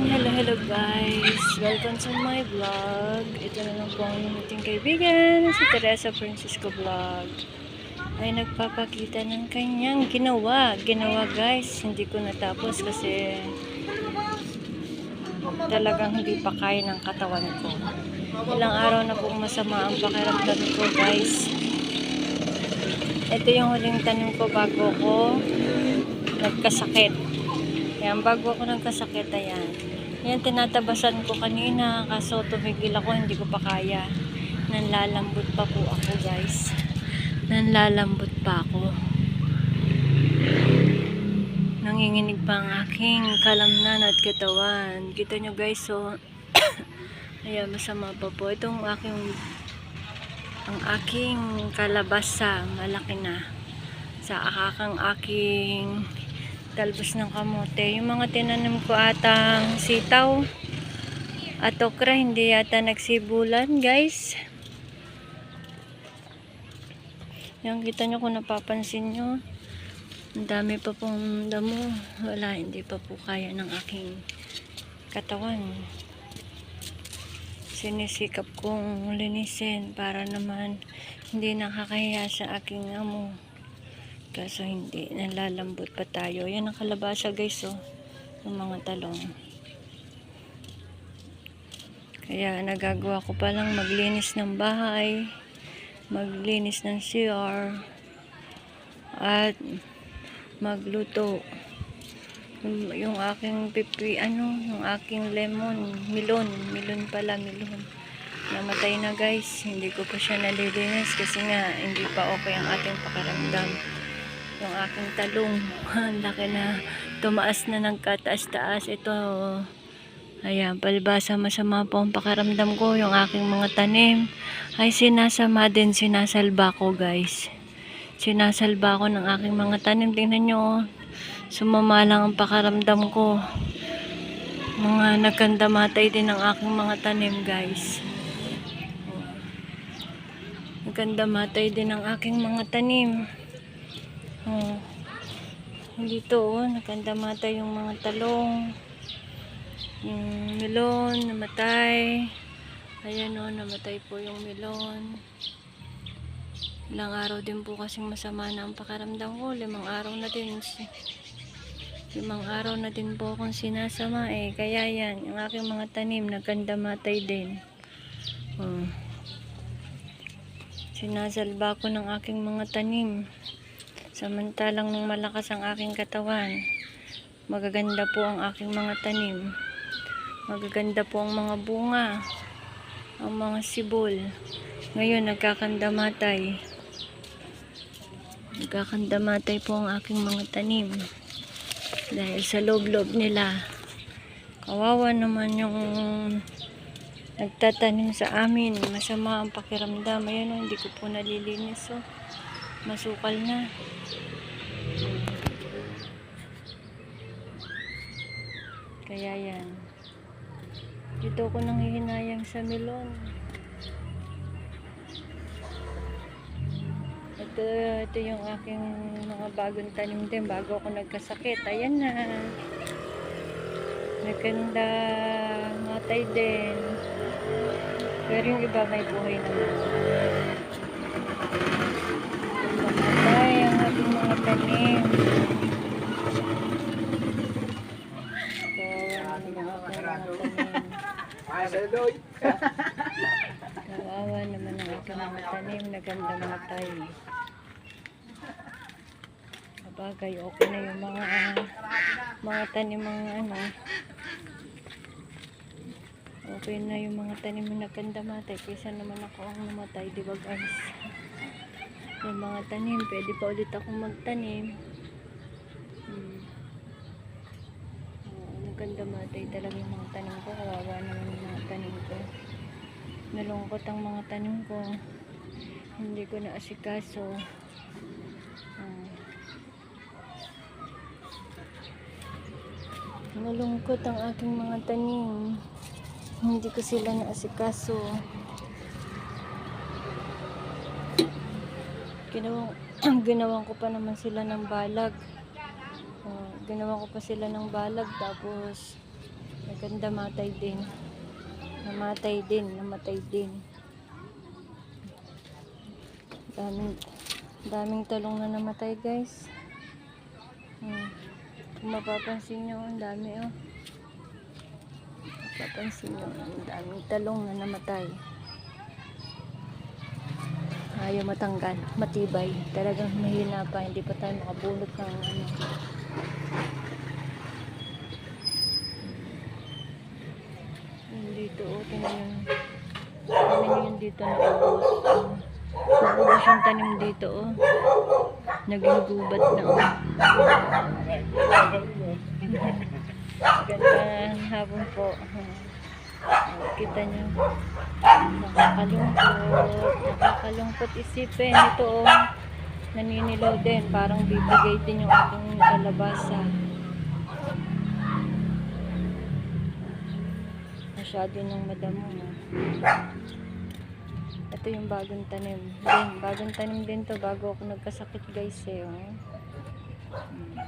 Hello, hello guys! Welcome to my vlog. Ito na lang po ang ating kaibigan, si Teresa Francisco Vlog. Ay nagpapakita ng kanyang ginawa. Ginawa guys, hindi ko natapos kasi talagang hindi pa kaya ng katawan ko. Ilang araw na pong masama ang pakiramdam ko guys. Ito yung huling tanong ko bago ko nagkasakit. Yan, bago ako nagkasakit, ayan. Yan, tinatabasan ko kanina, kaso tumigil ako, hindi ko pa kaya. Nanlalambot pa po ako, guys. Nanlalambot pa ako. Nanginginig pa ang aking kalamnan at katawan. Kita nyo, guys, so, ayan, masama pa po. Itong aking, ang aking kalabasa, malaki na. Sa akakang aking talbos ng kamote. Yung mga tinanim ko atang sitaw at okra, hindi yata nagsibulan, guys. Yan, kita nyo kung napapansin nyo. Ang dami pa pong damo. Wala, hindi pa po kaya ng aking katawan. Sinisikap kong linisin para naman hindi nakakahiya sa aking amo. Kaso hindi, nalalambot pa tayo. Yan ang kalabasa guys, oh. Yung mga talong. Kaya nagagawa ko pa lang maglinis ng bahay, maglinis ng CR, at magluto. Yung, aking pipi, ano, yung aking lemon, milon, milon pala, milon. Namatay na guys, hindi ko pa siya nalilinis kasi nga hindi pa okay ang ating pakiramdam yung aking talong. Laki na. Tumaas na ng kataas-taas. Ito ayan palibasa. Masama po ang pakaramdam ko. Yung aking mga tanim. Ay sinasama din. Sinasalba ko guys. Sinasalba ko ng aking mga tanim. Tingnan nyo oh. sumama lang ang pakaramdam ko. Mga nagkandamatay din ang aking mga tanim guys. Nagkandamatay din ang aking mga tanim Oh. Dito oh, nakandamata yung mga talong. Yung melon, namatay. Ayan oh, namatay po yung melon. Ilang araw din po kasing masama na ang pakaramdam ko. Limang araw na din. Limang araw na din po akong sinasama eh. Kaya yan, yung aking mga tanim nagkandamatay din. Oh. Sinasalba ko ng aking mga tanim. Samantalang malakas ang aking katawan, magaganda po ang aking mga tanim. Magaganda po ang mga bunga, ang mga sibol. Ngayon, nagkakandamatay. Nagkakandamatay po ang aking mga tanim. Dahil sa loob-loob nila. Kawawa naman yung nagtatanim sa amin. Masama ang pakiramdam. Ayan o, hindi ko po nalilinis o. Masukal na. Kaya yan. Dito ko nanghihinayang sa melon. Ito, ito yung aking mga bagong tanim din bago ako nagkasakit. Ayan na. Nagkanda matay din. Pero yung iba may buhay naman. Ating mga tanim. Kawawa naman ang aking mga tanim. Naganda matay. Sabagay, okay na yung mga mga tanim mga ano. Okay na yung mga tanim na naganda matay. Kaysa naman ako ang namatay, di ba guys? Yung mga tanim, pwede pa ulit akong magtanim. Hmm. Oo, maganda matay talaga yung mga tanim ko. Kawawa naman yung mga tanim ko. Nalungkot ang mga tanim ko. Hindi ko na asikaso. Ah. Nalungkot ang aking mga tanim. Hindi ko sila na asikaso. Ginawang, ginawan ko pa naman sila ng balag. Oh, ginawan ko pa sila ng balag tapos Maganda matay din. Namatay din, namatay din. Daming, daming talong na namatay guys. Hmm. Kung mapapansin nyo, ang dami oh. Mapapansin nyo, ang daming talong na namatay. Ayaw matanggal, matibay. Talagang mahina pa, hindi pa tayo makabulot ng ano. Dito, oh, tingnan yun. Tingnan yung dito na ubos. Oh. Naubos yung tanim dito, oh. Naging gubat na, oh. Gandang hapon po. Kita nyo. Nakakalungkot. Nakakalungkot isipin. Ito, oh. Naninilaw din. Parang bibigay din yung aking kalabasa. Masyado nang madamo. oh. Ito yung bagong tanim. Din, bagong tanim din to bago ako nagkasakit guys eh. Oh. Hmm.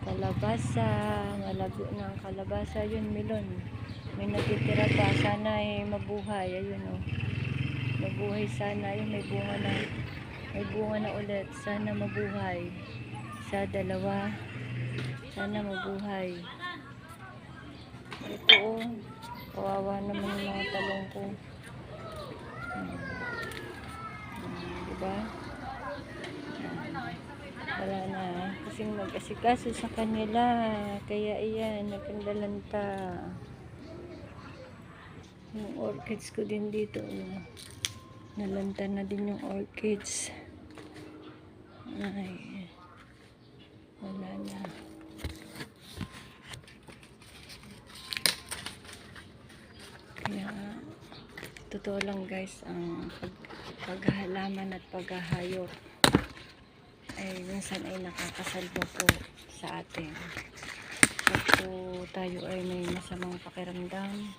Kalabasa. Malago na ang kalabasa. Yun, milon. May natitira pa. Sana ay mabuhay. Ayun oh. Mabuhay sana. Ayun, may bunga na. May bunga na ulit. Sana mabuhay. Sa dalawa. Sana mabuhay. Ito oh. Kawawa naman yung mga talong ko. Hmm. Hmm, diba? Wala na. Kasing mag-asikaso sa kanila. Kaya iyan, nagkandalanta. Yung orchids ko din dito. Oh. Nalanta na din yung orchids. Ay. Wala na. Kaya, totoo lang guys, ang pag, paghahalaman at paghahayop ay minsan ay nakakasalbo po sa atin. Po tayo ay may masamang pakiramdam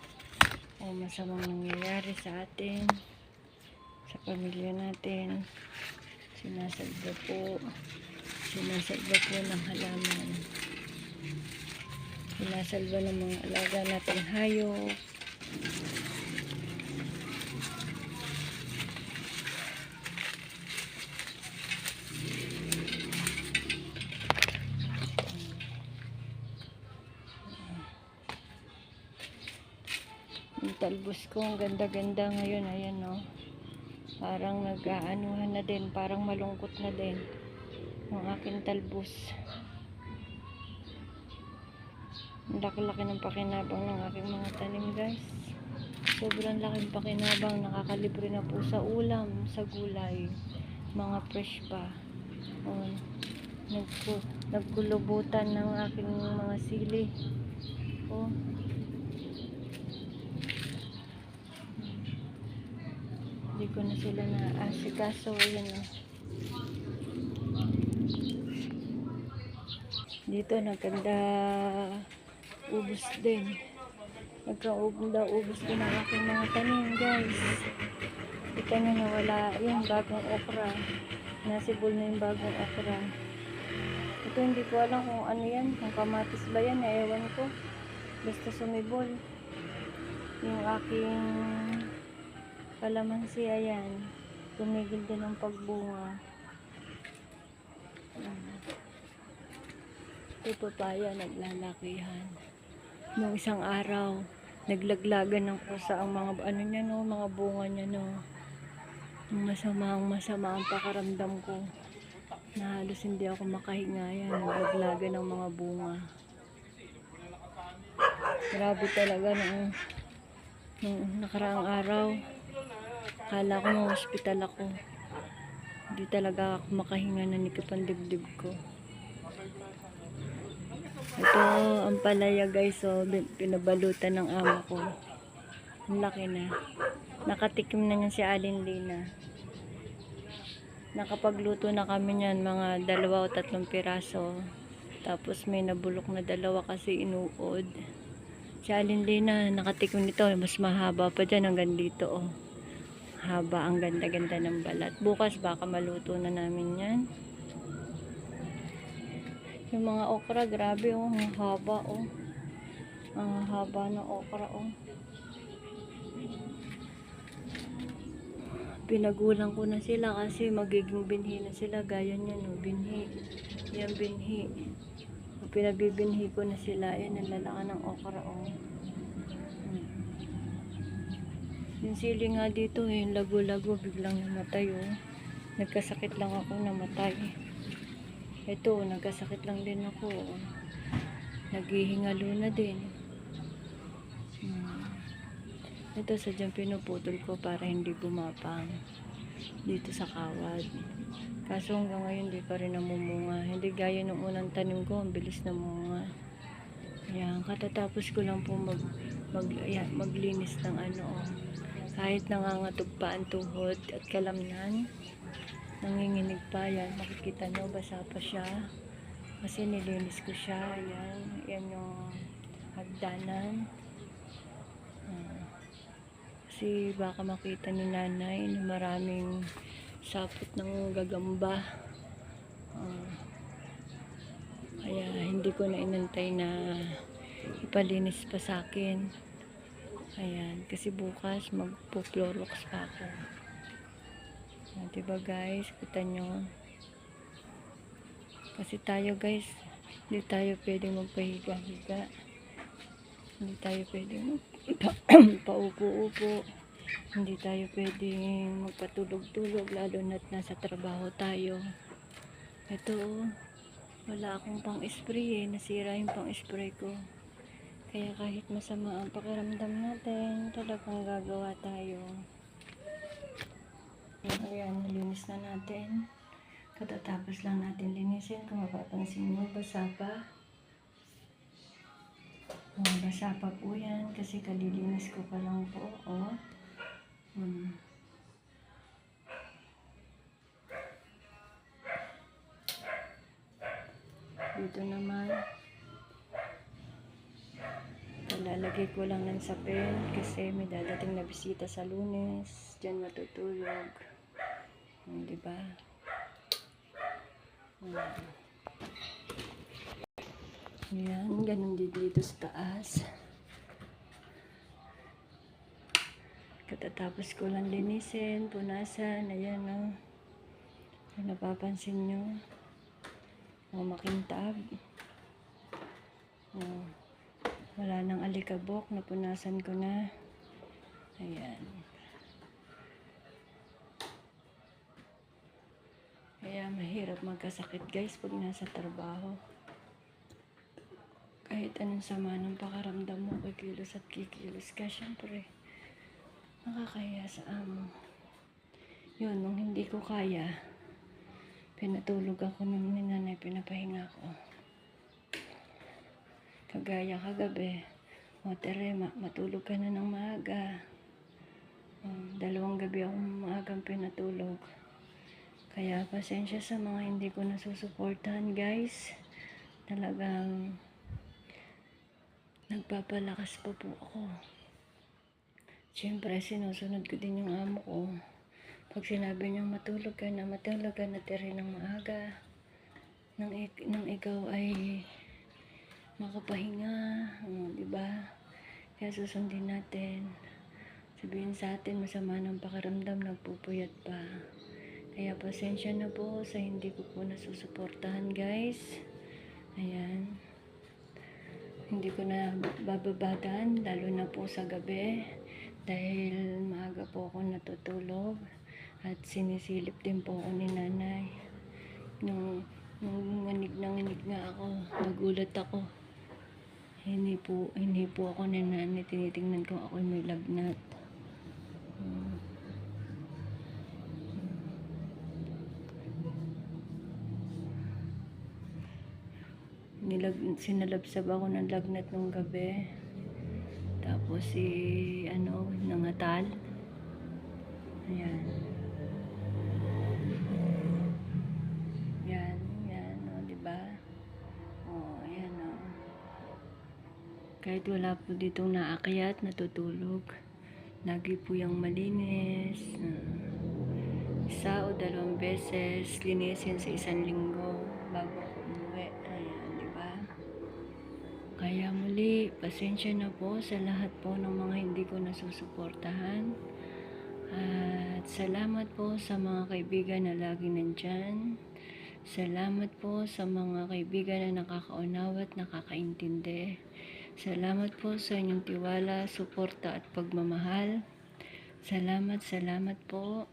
o masamang nangyayari sa atin, sa pamilya natin, sinasalba po, sinasalba po ng halaman. Sinasalba ng mga alaga nating hayop, talbos ko, ang ganda-ganda ngayon. Ayan, no. Parang nag-aanuhan na din. Parang malungkot na din. Ang aking talbos. Ang laki-laki ng pakinabang ng aking mga tanim, guys. Sobrang laking pakinabang. Nakakalibre na po sa ulam, sa gulay. Mga fresh pa. Oh, nagku nagkulubutan ng aking mga sili. Oh, Hindi ko na sila na asikaso. Ayan o. Dito nagkanda ubos din. Nagkaugda ubos din ang aking mga tanim guys. Kita nyo na wala yung bagong okra. Nasibol na yung bagong okra. Ito hindi ko alam kung ano yan. Kung kamatis ba yan. Ewan ko. Basta sumibol. Yung aking kalamansi ayan. Tumigil din ang pagbunga. Ito papaya naglalakihan. Nung isang araw naglaglagan ng kusa ang mga ano niya no mga bunga niya no. Masama ang masama ang pakaramdam ko na halos hindi ako makahinga yan naglaglagan ng mga bunga. Grabe talaga nung, nung nakaraang araw Kala ko mga hospital ako. Hindi talaga ako makahinga na nikip ang dibdib ko. Ito ang palaya guys. So, pinabalutan ng ama ko. Ang laki na. Nakatikim na niyan si Alin Lina. Nakapagluto na kami niyan mga dalawa o tatlong piraso. Tapos may nabulok na dalawa kasi inuod. Si Alin Lina nakatikim nito. Mas mahaba pa dyan hanggang dito oh haba ang ganda-ganda ng balat. Bukas baka maluto na namin yan. Yung mga okra, grabe oh, ang haba oh. Ang haba ng okra oh. Pinagulang ko na sila kasi magiging binhi na sila. Gaya niyan oh, binhi. Yan binhi. Pinabibinhi ko na sila. Yan, ang lalaka ng okra oh. Hmm. Yung sili nga dito eh, lago-lago, biglang namatay oh. Nagkasakit lang ako, namatay. Ito, nagkasakit lang din ako. oh. Naghihingalo na din. Hmm. Ito sadyang pinuputol ko para hindi bumapang dito sa kawad. Kaso hanggang ngayon di pa rin namumunga. Hindi gaya nung unang tanim ko, ang bilis na munga. Ayan, katatapos ko lang po mag, mag, ayan, maglinis ng ano, oh. Kahit nangangatog pa ang tuhod at kalamnan, nanginginig pa yan. Makikita nyo, basa pa siya. Kasi nilinis ko siya. Ayan, yan yung hagdanan. Ah. kasi baka makita ni nanay na maraming sapot ng gagamba. Ah. kaya hindi ko na inantay na ipalinis pa sa akin. Ayan, kasi bukas magpo-florox pa ako. Ah, diba guys, kita nyo. Kasi tayo guys, hindi tayo pwedeng magpahiga-higa. Hindi tayo pwedeng paupo-upo. Hindi tayo pwedeng magpatulog-tulog lalo na't nasa trabaho tayo. Ito, oh, wala akong pang-spray eh. Nasira yung pang-spray ko. Kaya kahit masama ang pakiramdam natin, talagang gagawa tayo. Ayan, nalinis na natin. Katatapos lang natin linisin. Kung mapapansin nyo, basa pa. Oh, basa pa po yan kasi kalilinis ko pa lang po. Oh. Hmm. Dito naman. Lalagay ko lang ng sapin kasi may dadating na bisita sa lunes. Diyan matutulog. Hmm, di ba? Hmm. Ayan, ganun din dito sa taas. Katatapos ko lang linisin, punasan, ayan o. Kung napapansin nyo. O, makintab. O, wala nang alikabok, napunasan ko na. Ayan. Kaya mahirap magkasakit guys pag nasa trabaho kahit anong sama ng pakaramdam mo, kikilos at kikilos ka, syempre, nakakaya sa amo. Yun, nung hindi ko kaya, pinatulog ako ng ninanay, pinapahinga ko. Kagaya kagabi, o tere, ma- matulog ka na ng maaga. Um, dalawang gabi akong maagang pinatulog. Kaya pasensya sa mga hindi ko nasusuportahan guys. Talagang nagpapalakas pa po ako. Siyempre, sinusunod ko din yung amo ko. Pag sinabi niyang matulog ka na, matulog ka na tiri ng maaga. Nang, nang ikaw ay makapahinga, ano, di ba? Kaya susundin natin. Sabihin sa atin, masama ng pakiramdam, nagpupuyat pa. Kaya pasensya na po sa hindi ko po nasusuportahan, guys. Ayan hindi ko na bababatan, lalo na po sa gabi. Dahil maaga po ako natutulog at sinisilip din po ako ni nanay. Nung, nung nganig na nganig nga ako, nagulat ako. Hindi po, hindi po ako ni nanay, tinitingnan ko ako may lagnat. Hmm. nilag sinalabsab ako ng lagnat nung gabi. Tapos si ano, nangatal. Ayan. Yan, yan, o, di ba? O, ayan, o. Kahit wala po ditong naakyat, natutulog. Lagi po yung malinis. Isa o dalawang beses, linisin sa isang linggo bago umuwi. Ayan. Kaya muli, pasensya na po sa lahat po ng mga hindi ko nasusuportahan. At salamat po sa mga kaibigan na lagi nandyan. Salamat po sa mga kaibigan na nakakaunawa at nakakaintindi. Salamat po sa inyong tiwala, suporta at pagmamahal. Salamat, salamat po.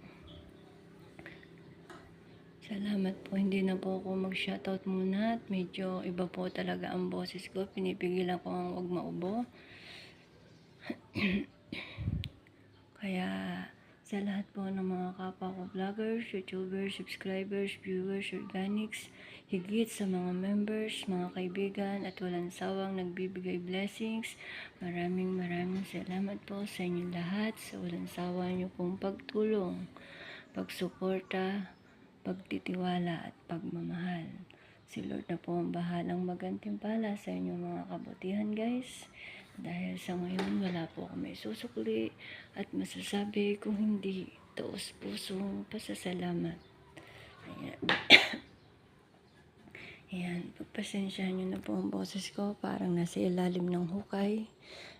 Salamat po. Hindi na po ako mag-shoutout muna at medyo iba po talaga ang boses ko. Pinipigilan ko ang wag maubo. Kaya sa lahat po ng mga kapwa ko vloggers, youtubers, subscribers, viewers, organics, higit sa mga members, mga kaibigan at walang sawang nagbibigay blessings. Maraming maraming salamat po sa inyo lahat sa walang sawa niyo pong pagtulong, pagsuporta, pagtitiwala at pagmamahal. Si Lord na po ang bahalang magantimpala sa inyong mga kabutihan guys. Dahil sa ngayon wala po may susukli at masasabi kung hindi taos pusong pasasalamat. Ayan. Ayan, pagpasensyahan nyo na po ang boses ko, parang nasa ilalim ng hukay.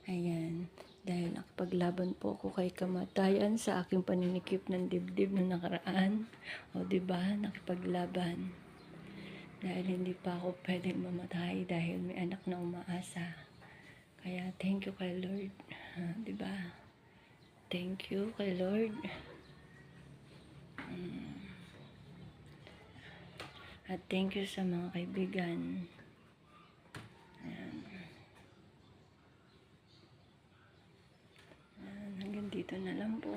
Ayan, dahil nakapaglaban po ako kay kamatayan sa aking paninikip ng dibdib na nakaraan. O ba nakipaglaban. Dahil hindi pa ako pwedeng mamatay dahil may anak na umaasa. Kaya thank you kay Lord. Ah, di ba? Thank you kay Lord. At thank you sa mga kaibigan. Ayan. Ayan, hanggang dito na lang po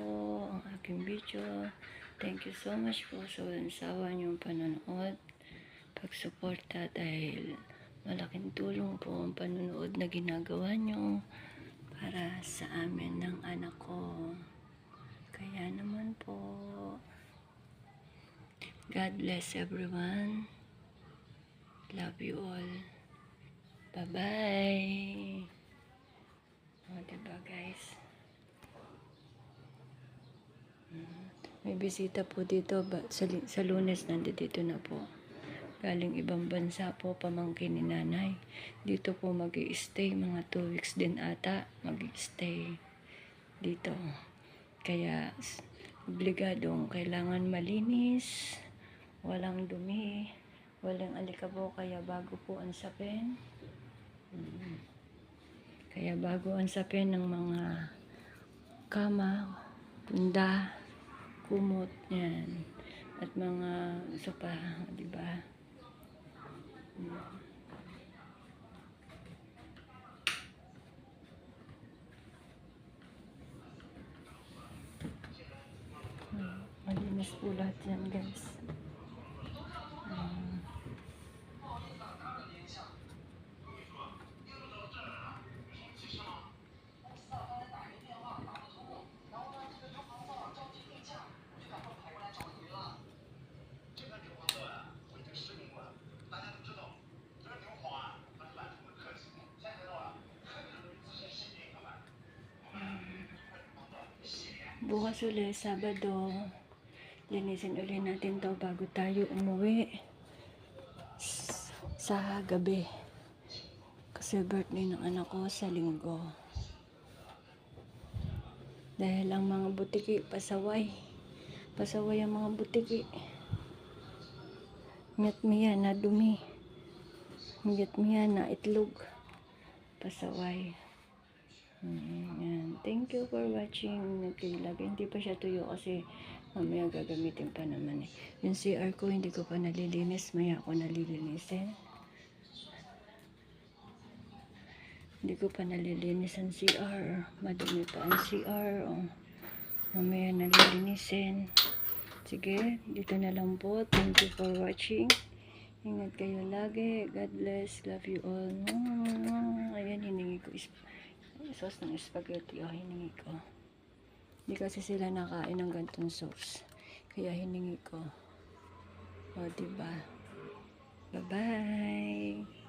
ang aking video. Thank you so much po sa walang sawa niyong panonood. Pagsuporta dahil malaking tulong po ang panonood na ginagawa niyo para sa amin ng anak ko. Kaya naman po, God bless everyone. Love you all. Bye-bye. O, diba guys? Mm. May bisita po dito. Sa, sa lunes, nandito na po. Galing ibang bansa po, pamangkin ni nanay. Dito po mag stay mga 2 weeks din ata. mag stay dito. Kaya, obligadong kailangan malinis, walang dumi, walang alikabo, kaya bago po ang sapin. Mm. Kaya bago ang sapin ng mga kama, punda, kumot, yan. At mga sopa, di ba? Mm. Mm, Malinis po lahat yan, guys. Bukas ulit, Sabado, linisin ulit natin to bago tayo umuwi sa gabi. Kasi birthday ng anak ko sa linggo. Dahil ang mga butiki, pasaway. Pasaway ang mga butiki. Miyat miya na dumi. Miyat miya na itlog. Pasaway. Mm, yan. Thank you for watching. Nagkilagay. Hindi pa siya tuyo kasi mamaya gagamitin pa naman eh. Yung CR ko hindi ko pa nalilinis. Maya ako nalilinisin. Hindi ko pa nalilinis ang CR. Madumi pa ang CR. Oh. Mamaya nalilinisin. Sige, dito na lang po. Thank you for watching. Ingat kayo lagi. God bless. Love you all. Ayan, hiningi ko sauce ng spaghetti o oh, hiningi ko. Hindi kasi sila nakain ng gantong sauce. Kaya hiningi ko. O, oh, diba? Bye-bye!